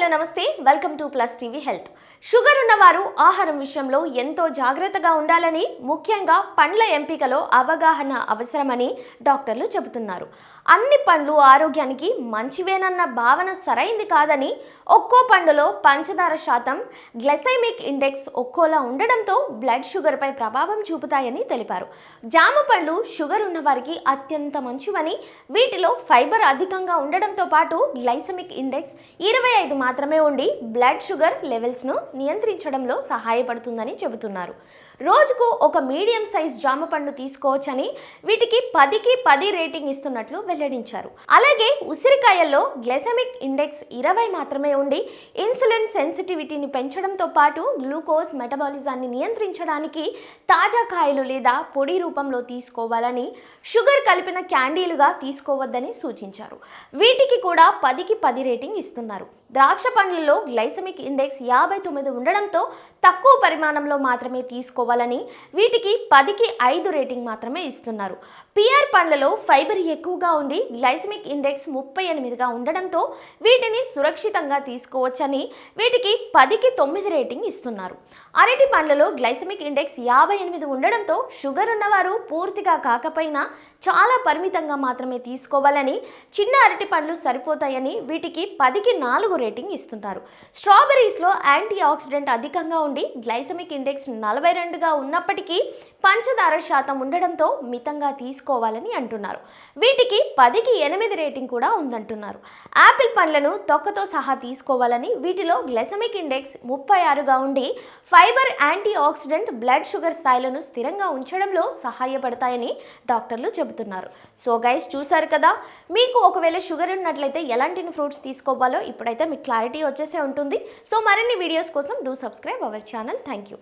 Hello namaste. Welcome to plus TV health. Sugar ఉన్నవారు ఆహారం విషయంలో ఎంతో జాగ్రత్తగా ఉండాలని ముఖ్యంగా పండ్ల ఎంపికలో అవగాహన అవసరమని డాక్టర్లు చెబుతున్నారు. అన్ని పండ్లు ఆరోగ్యానికి మంచివేనన్న భావన సరైంది కాదని ఒక్కో పండులో పంచదార శాతం గ్లైసైమిక్ ఇండెక్స్ ఒక్కోలా ఉండడంతో బ్లడ్ షుగర్పై ప్రభావం చూపుతాయని తెలిపారు. జామ పండ్లు షుగర్ ఉన్నవారికి అత్యంత మంచివని వీటిలో ఫైబర్ అధికంగా ఉండడంతో పాటు గ్లైసమిక్ ఇండెక్స్ ఇరవై ఐదు మాత్రమే ఉండి బ్లడ్ షుగర్ లెవెల్స్ను నియంత్రించడంలో సహాయపడుతుందని చెబుతున్నారు. రోజుకు ఒక మీడియం సైజ్ జామ పండు తీసుకోవచ్చని వీటికి పదికి పది రేటింగ్ ఇస్తున్నట్లు వెల్లడించారు. అలాగే ఉసిరికాయల్లో గ్లెసమిక్ ఇండెక్స్ ఇరవై మాత్రమే ఉండి ఇన్సులిన్ సెన్సిటివిటీని పెంచడంతో పాటు గ్లూకోజ్ మెటబాలిజాన్ని నియంత్రించడానికి తాజా కాయలు లేదా పొడి రూపంలో తీసుకోవాలని షుగర్ కలిపిన క్యాండీలుగా తీసుకోవద్దని సూచించారు. వీటికి కూడా పదికి పది రేటింగ్ ఇస్తున్నారు. ద్రాక్ష పండ్లలో గ్లైసమిక్ ఇండెక్స్ యాభై తొమ్మిది ఉండడంతో తక్కువ పరిమాణంలో మాత్రమే తీసుకోవాలని వీటికి పదికి ఐదు రేటింగ్ మాత్రమే ఇస్తున్నారు. పిఆర్ పండ్లలో ఫైబర్ ఎక్కువగా ఉండి గ్లైసమిక్ ఇండెక్స్ ముప్పై ఎనిమిదిగా ఉండడంతో వీటిని సురక్షితంగా తీసుకోవచ్చని వీటికి పదికి తొమ్మిది రేటింగ్ ఇస్తున్నారు. అరటి పండ్లలో గ్లైసమిక్ ఇండెక్స్ యాభై ఎనిమిది ఉండడంతో షుగర్ ఉన్నవారు పూర్తిగా కాకపోయినా చాలా పరిమితంగా మాత్రమే తీసుకోవాలని చిన్న అరటి పండ్లు సరిపోతాయని వీటికి పదికి నాలుగు రేటింగ్ ఇస్తున్నారు. స్ట్రాబెరీస్లో యాంటీ ఆక్సిడెంట్ అధికంగా ఉండి గ్లైసమిక్ ఇండెక్స్ నలభై రెండు రెండుగా ఉన్నప్పటికీ పంచదార శాతం ఉండడంతో మితంగా తీసుకోవాలని అంటున్నారు. వీటికి పదికి ఎనిమిది రేటింగ్ కూడా ఉందంటున్నారు. యాపిల్ పండ్లను తొక్కతో సహా తీసుకోవాలని వీటిలో గ్లెసమిక్ ఇండెక్స్ ముప్పై ఆరుగా ఉండి fibre antioxidant blood sugar స్థాయిలను స్థిరంగా ఉంచడంలో సహాయపడతాయని డాక్టర్లు చెబుతున్నారు. సో గైస్ చూశారు కదా మీకు ఒకవేళ షుగర్ ఉన్నట్లయితే ఎలాంటి ఫ్రూట్స్ తీసుకోవాలో ఇప్పుడైతే మీకు క్లారిటీ వచ్చేసే ఉంటుంది. సో మరిన్ని వీడియోస్ కోసం do subscribe our channel. Thank you.